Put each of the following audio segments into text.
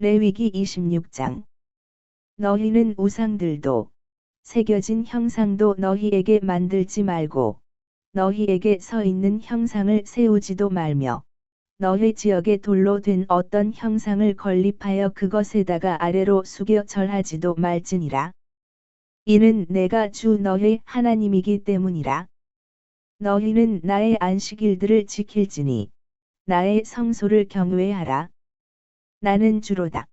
레위기 26장 너희는 우상들도 새겨진 형상도 너희에게 만들지 말고 너희에게 서 있는 형상을 세우지도 말며 너희 지역에 돌로 된 어떤 형상을 건립하여 그것에다가 아래로 숙여 절하지도 말지니라. 이는 내가 주 너희 하나님이기 때문이라. 너희는 나의 안식일들을 지킬지니 나의 성소를 경외하라. 나는 주로다.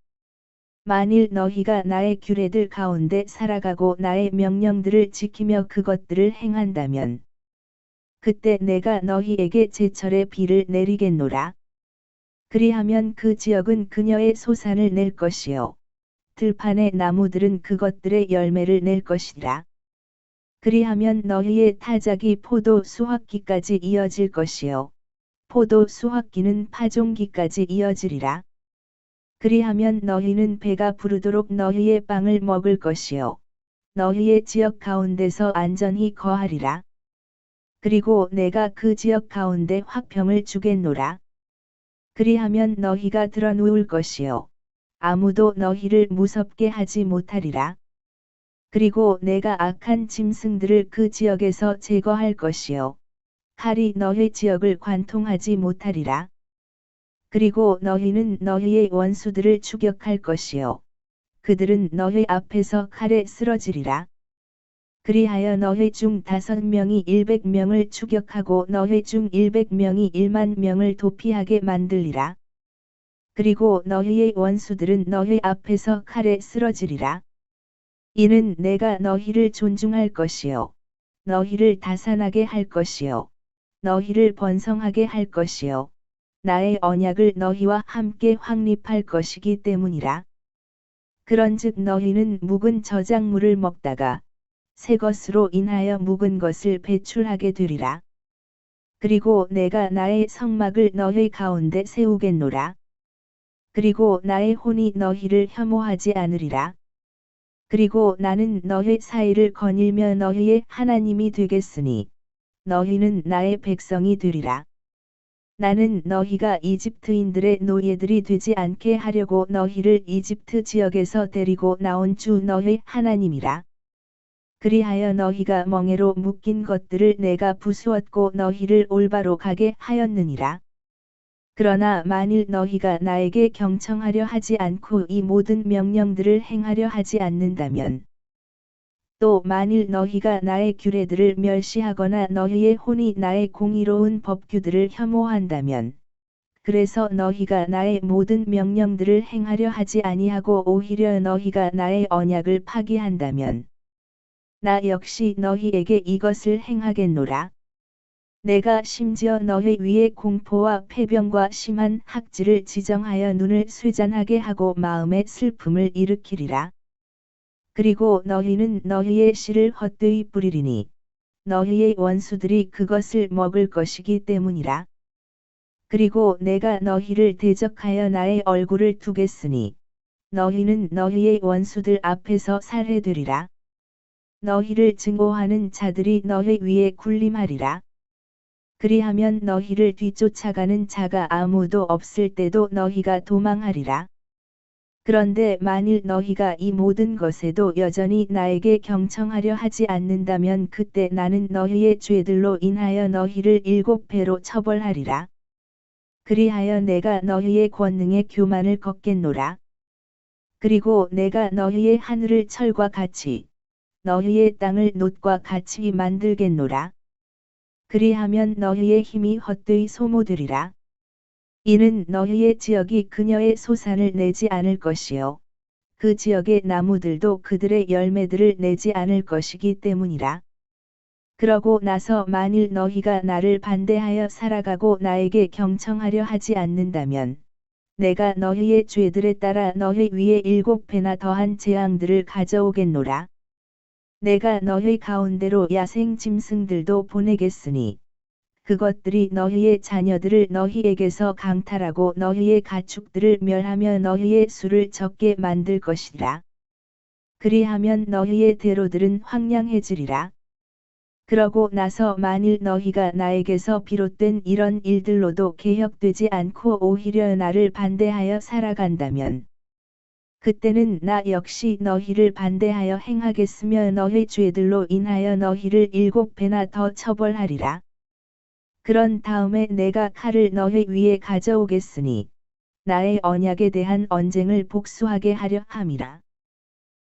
만일 너희가 나의 규례들 가운데 살아가고 나의 명령들을 지키며 그것들을 행한다면 그때 내가 너희에게 제철의 비를 내리겠노라. 그리하면 그 지역은 그녀의 소산을 낼 것이요. 들판의 나무들은 그것들의 열매를 낼 것이라. 그리하면 너희의 타작이 포도 수확기까지 이어질 것이요. 포도 수확기는 파종기까지 이어지리라. 그리하면 너희는 배가 부르도록 너희의 빵을 먹을 것이요. 너희의 지역 가운데서 안전히 거하리라. 그리고 내가 그 지역 가운데 화평을 주겠노라. 그리하면 너희가 드러누울 것이요. 아무도 너희를 무섭게 하지 못하리라. 그리고 내가 악한 짐승들을 그 지역에서 제거할 것이요. 칼이 너희 지역을 관통하지 못하리라. 그리고 너희는 너희의 원수들을 추격할 것이요. 그들은 너희 앞에서 칼에 쓰러지리라. 그리하여 너희 중 다섯 명이 일백 명을 추격하고 너희 중 일백 명이 일만 명을 도피하게 만들리라. 그리고 너희의 원수들은 너희 앞에서 칼에 쓰러지리라. 이는 내가 너희를 존중할 것이요. 너희를 다산하게 할 것이요. 너희를 번성하게 할 것이요. 나의 언약을 너희와 함께 확립할 것이기 때문이라. 그런즉 너희는 묵은 저작물을 먹다가 새 것으로 인하여 묵은 것을 배출하게 되리라. 그리고 내가 나의 성막을 너희 가운데 세우겠노라. 그리고 나의 혼이 너희를 혐오하지 않으리라. 그리고 나는 너희 사이를 거닐며 너희의 하나님이 되겠으니 너희는 나의 백성이 되리라. 나는 너희가 이집트인들의 노예들이 되지 않게 하려고 너희를 이집트 지역에서 데리고 나온 주 너희 하나님이라. 그리하여 너희가 멍에로 묶인 것들을 내가 부수었고 너희를 올바로 가게 하였느니라. 그러나 만일 너희가 나에게 경청하려 하지 않고 이 모든 명령들을 행하려 하지 않는다면 또 만일 너희가 나의 규례들을 멸시하거나 너희의 혼이 나의 공의로운 법규들을 혐오한다면 그래서 너희가 나의 모든 명령들을 행하려 하지 아니하고 오히려 너희가 나의 언약을 파기한다면 나 역시 너희에게 이것을 행하겠노라. 내가 심지어 너희 위에 공포와 폐병과 심한 학질을 지정하여 눈을 쇠잔하게 하고 마음의 슬픔을 일으키리라. 그리고 너희는 너희의 씨를 헛되이 뿌리리니 너희의 원수들이 그것을 먹을 것이기 때문이라. 그리고 내가 너희를 대적하여 나의 얼굴을 두겠으니 너희는 너희의 원수들 앞에서 살해되리라. 너희를 증오하는 자들이 너희 위에 군림하리라. 그리하면 너희를 뒤쫓아가는 자가 아무도 없을 때도 너희가 도망하리라. 그런데 만일 너희가 이 모든 것에도 여전히 나에게 경청하려 하지 않는다면 그때 나는 너희의 죄들로 인하여 너희를 일곱 배로 처벌하리라. 그리하여 내가 너희의 권능의 교만을 걷겠노라. 그리고 내가 너희의 하늘을 철과 같이 너희의 땅을 놋과 같이 만들겠노라. 그리하면 너희의 힘이 헛되이 소모되리라. 이는 너희의 지역이 그녀의 소산을 내지 않을 것이요. 그 지역의 나무들도 그들의 열매들을 내지 않을 것이기 때문이라. 그러고 나서 만일 너희가 나를 반대하여 살아가고 나에게 경청하려 하지 않는다면 내가 너희의 죄들에 따라 너희 위에 일곱 배나 더한 재앙들을 가져오겠노라. 내가 너희 가운데로 야생 짐승들도 보내겠으니 그것들이 너희의 자녀들을 너희에게서 강탈하고 너희의 가축들을 멸하며 너희의 수를 적게 만들 것이라. 그리하면 너희의 대로들은 황량해지리라. 그러고 나서 만일 너희가 나에게서 비롯된 이런 일들로도 개혁되지 않고 오히려 나를 반대하여 살아간다면 그때는 나 역시 너희를 반대하여 행하겠으며 너희 죄들로 인하여 너희를 일곱 배나 더 처벌하리라. 그런 다음에 내가 칼을 너희 위에 가져오겠으니 나의 언약에 대한 언쟁을 복수하게 하려 함이라.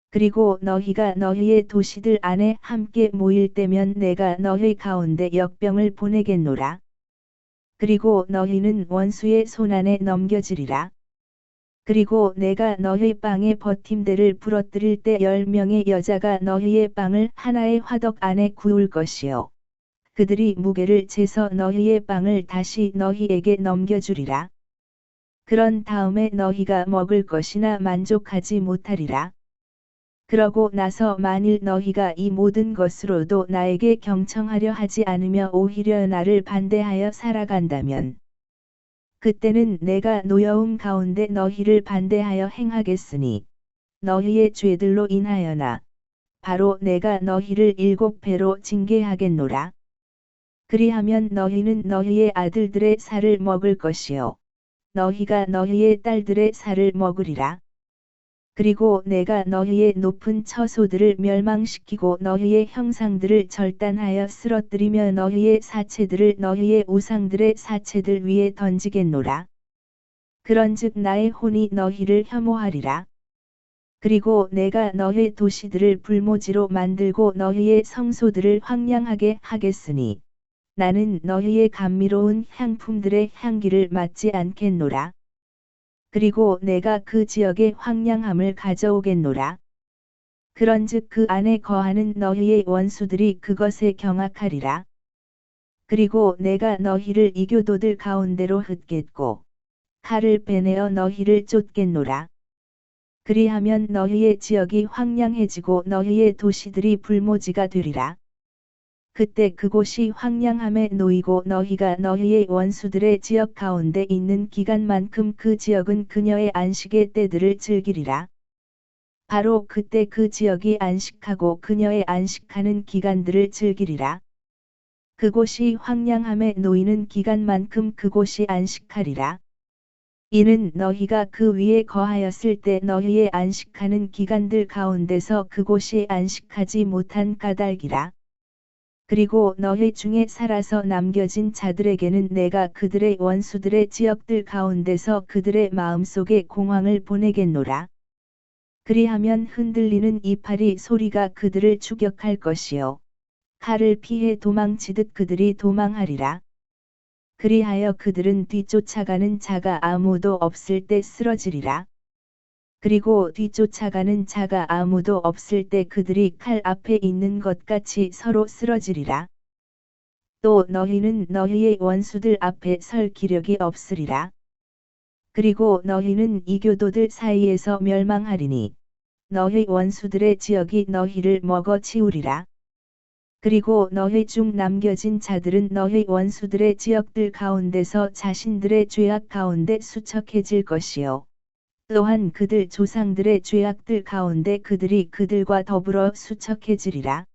그리고 너희가 너희의 도시들 안에 함께 모일 때면 내가 너희 가운데 역병을 보내겠노라. 그리고 너희는 원수의 손안에 넘겨지리라. 그리고 내가 너희 빵의 버팀대를 부러뜨릴 때 열 명의 여자가 너희의 빵을 하나의 화덕 안에 구울 것이요. 그들이 무게를 재서 너희의 빵을 다시 너희에게 넘겨주리라. 그런 다음에 너희가 먹을 것이나 만족하지 못하리라. 그러고 나서 만일 너희가 이 모든 것으로도 나에게 경청하려 하지 않으며 오히려 나를 반대하여 살아간다면 그때는 내가 노여움 가운데 너희를 반대하여 행하겠으니 너희의 죄들로 인하여나 바로 내가 너희를 일곱 배로 징계하겠노라. 그리하면 너희는 너희의 아들들의 살을 먹을 것이요 너희가 너희의 딸들의 살을 먹으리라. 그리고 내가 너희의 높은 처소들을 멸망시키고 너희의 형상들을 절단하여 쓰러뜨리며 너희의 사체들을 너희의 우상들의 사체들 위에 던지겠노라. 그런즉 나의 혼이 너희를 혐오하리라. 그리고 내가 너희 도시들을 불모지로 만들고 너희의 성소들을 황량하게 하겠으니 나는 너희의 감미로운 향품들의 향기를 맡지 않겠노라. 그리고 내가 그 지역에 황량함을 가져오겠노라. 그런즉 그 안에 거하는 너희의 원수들이 그것에 경악하리라. 그리고 내가 너희를 이교도들 가운데로 흩겠고 칼을 빼내어 너희를 쫓겠노라. 그리하면 너희의 지역이 황량해지고 너희의 도시들이 불모지가 되리라. 그때 그곳이 황량함에 놓이고 너희가 너희의 원수들의 지역 가운데 있는 기간만큼 그 지역은 그녀의 안식의 때들을 즐기리라. 바로 그때 그 지역이 안식하고 그녀의 안식하는 기간들을 즐기리라. 그곳이 황량함에 놓이는 기간만큼 그곳이 안식하리라. 이는 너희가 그 위에 거하였을 때 너희의 안식하는 기간들 가운데서 그곳이 안식하지 못한 까닭이라. 그리고 너희 중에 살아서 남겨진 자들에게는 내가 그들의 원수들의 지역들 가운데서 그들의 마음속에 공황을 보내겠노라. 그리하면 흔들리는 이파리 소리가 그들을 추격할 것이요. 칼을 피해 도망치듯 그들이 도망하리라. 그리하여 그들은 뒤쫓아가는 자가 아무도 없을 때 쓰러지리라. 그리고 뒤쫓아가는 자가 아무도 없을 때 그들이 칼 앞에 있는 것 같이 서로 쓰러지리라. 또 너희는 너희의 원수들 앞에 설 기력이 없으리라. 그리고 너희는 이교도들 사이에서 멸망하리니 너희 원수들의 지역이 너희를 먹어 치우리라. 그리고 너희 중 남겨진 자들은 너희 원수들의 지역들 가운데서 자신들의 죄악 가운데 수척해질 것이요. 또한 그들 조상들의 죄악들 가운데 그들이 그들과 더불어 수척해지리라.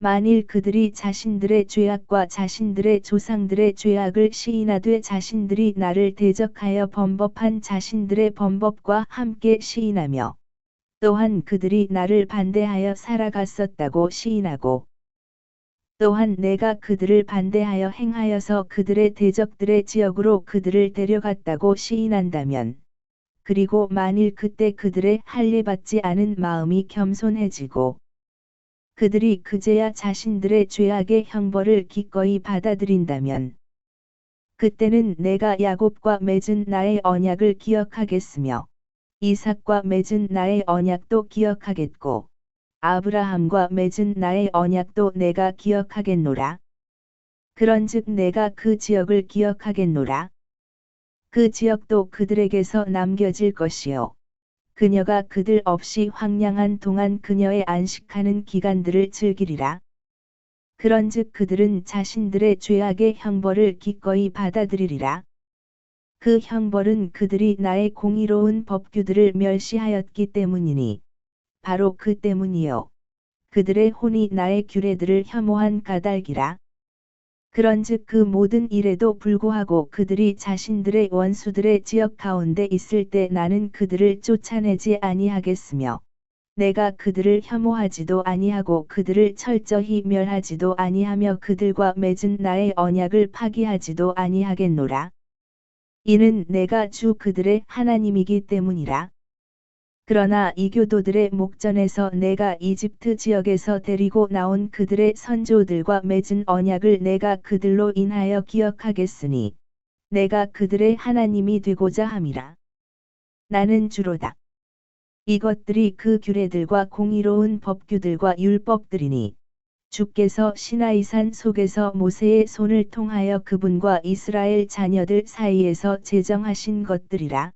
만일 그들이 자신들의 죄악과 자신들의 조상들의 죄악을 시인하되 자신들이 나를 대적하여 범법한 자신들의 범법과 함께 시인하며 또한 그들이 나를 반대하여 살아갔었다고 시인하고 또한 내가 그들을 반대하여 행하여서 그들의 대적들의 지역으로 그들을 데려갔다고 시인한다면 그리고 만일 그때 그들의 할례받지 않은 마음이 겸손해지고 그들이 그제야 자신들의 죄악의 형벌을 기꺼이 받아들인다면 그때는 내가 야곱과 맺은 나의 언약을 기억하겠으며 이삭과 맺은 나의 언약도 기억하겠고 아브라함과 맺은 나의 언약도 내가 기억하겠노라. 그런즉 내가 그 지역을 기억하겠노라. 그 지역도 그들에게서 남겨질 것이요. 그녀가 그들 없이 황량한 동안 그녀의 안식하는 기간들을 즐기리라. 그런즉 그들은 자신들의 죄악의 형벌을 기꺼이 받아들이리라. 그 형벌은 그들이 나의 공의로운 법규들을 멸시하였기 때문이니 바로 그 때문이요. 그들의 혼이 나의 규례들을 혐오한 까닭이라. 그런즉 그 모든 일에도 불구하고 그들이 자신들의 원수들의 지역 가운데 있을 때 나는 그들을 쫓아내지 아니하겠으며 내가 그들을 혐오하지도 아니하고 그들을 철저히 멸하지도 아니하며 그들과 맺은 나의 언약을 파기하지도 아니하겠노라. 이는 내가 주 그들의 하나님이기 때문이라. 그러나 이교도들의 목전에서 내가 이집트 지역에서 데리고 나온 그들의 선조들과 맺은 언약을 내가 그들로 인하여 기억하겠으니 내가 그들의 하나님이 되고자 함이라. 나는 주로다. 이것들이 그 규례들과 공의로운 법규들과 율법들이니 주께서 시나이산 속에서 모세의 손을 통하여 그분과 이스라엘 자녀들 사이에서 제정하신 것들이라.